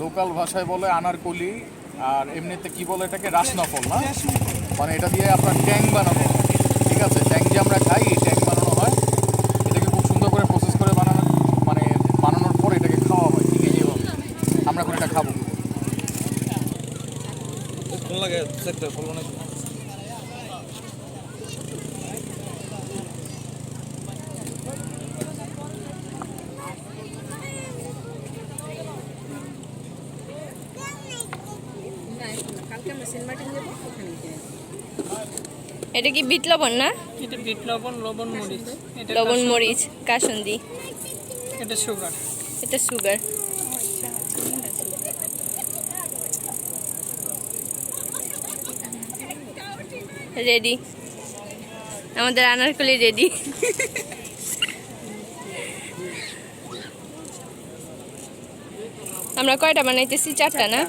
Local ভাষায় বলে আনারকলি, আর এমনিতে কি বলে এটাকে? রাসনফল, না? মানে এটা দিয়ে আপনার ট্যাং বানানো ঠিক আছে? ট্যাং যে আমরা খাই ট্যাং বানানো হয়। এটাকে খুব সুন্দর করে প্রসেস করে বানানো মানে বানানোর পর এটাকে খাওয়া হয়। ঠিক আছে আমরা এখন এটা খাব। লাগে। কালকে আমরা সেন্ট মার্টিন যাব ওখানে গিয়ে এটা কি বিট লবণ না? এটা বিট লবণ লবণ মরিচ। এটা লবণ মরিচ কাসন্দি এটা সুগার। এটা সুগার। রেডি। আমাদের আনারকলি রেডি। আমরা কয়টা বানাইতেছি? চারটা না?